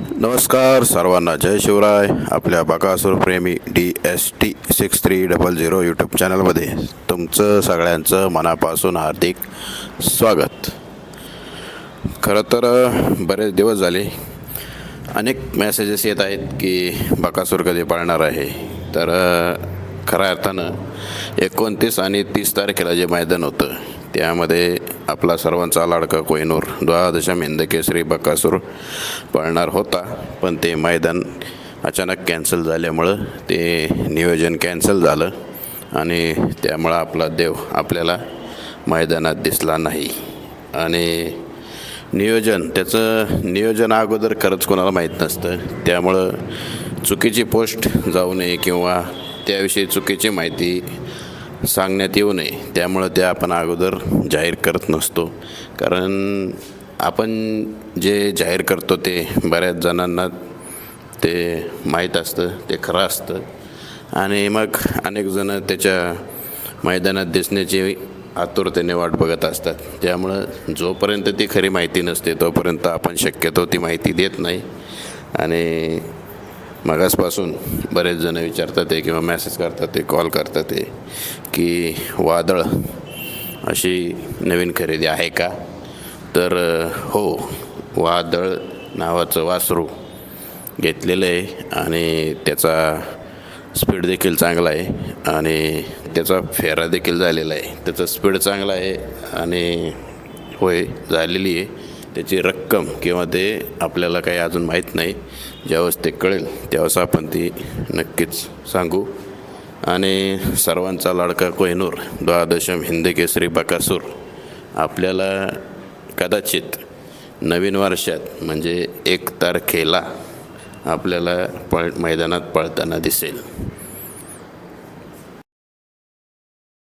नमस्कार सर्वांना जय शिवराय. आपल्या बकासूरप्रेमी D S T six three double zero YouTube चॅनलमध्ये तुमचं सगळ्यांचं मनापासून हार्दिक स्वागत. खरं तर बरेच दिवस झाले. अनेक मेसेजेस येत आहेत की बकासूर कधी पाळणार आहे. तर खऱ्या अर्थानं एकोणतीस आणि तीस तारखेला जे मैदान होतं त्यामध्ये आपला सर्वांचा लाडका कोहिनूर द्वादशम हिंदकेसरी बकासूर पळणार होता. पण ते मैदान अचानक कॅन्सल झाल्यामुळं ते नियोजन कॅन्सल झालं आणि त्यामुळं आपला देव आपल्याला मैदानात दिसला नाही. आणि नियोजन त्याचं नियोजन अगोदर खरंच कोणाला माहीत नसतं. त्यामुळं चुकीची पोस्ट जाऊ नये किंवा त्याविषयी चुकीची माहिती सांगण्यात येऊ नये. त्यामुळं ते आपण अगोदर जाहीर करत नसतो. कारण आपण जे जाहीर करतो ते बऱ्याच जणांना ते माहीत असतं ते खरं असतं. आणि मग अनेक जणं त्याच्या मैदानात दिसण्याची आतुरतेने वाट बघत असतात. त्यामुळं जोपर्यंत ती खरी माहिती नसते तोपर्यंत आपण शक्यतो ती माहिती देत नाही. आणि मगासपासून बरेच जण विचारतात आहे किंवा मॅसेज करतात ते कॉल करतात आहे की वादळ अशी नवीन खरेदी आहे का? तर हो वादळ नावाचं वासरू घेतलेलं आहे आणि त्याचा स्पीड देखील चांगला आहे आणि त्याचा फेरा देखील झालेला आहे. त्याचा स्पीड चांगला आहे आणि होय झालेली आहे. त्याची रक्कम किंवा ते आपल्याला काही अजून माहीत नाही ज्यावेळेस ते कळेल त्यावेळेस आपण ती नक्कीच सांगू. आणि सर्वांचा लाडका कोहिनूर द्वादशम हिंद केसरी बकासूर आपल्याला कदाचित नवीन वर्षात म्हणजे एक तारखेला आपल्याला पळ मैदानात पळताना दिसेल.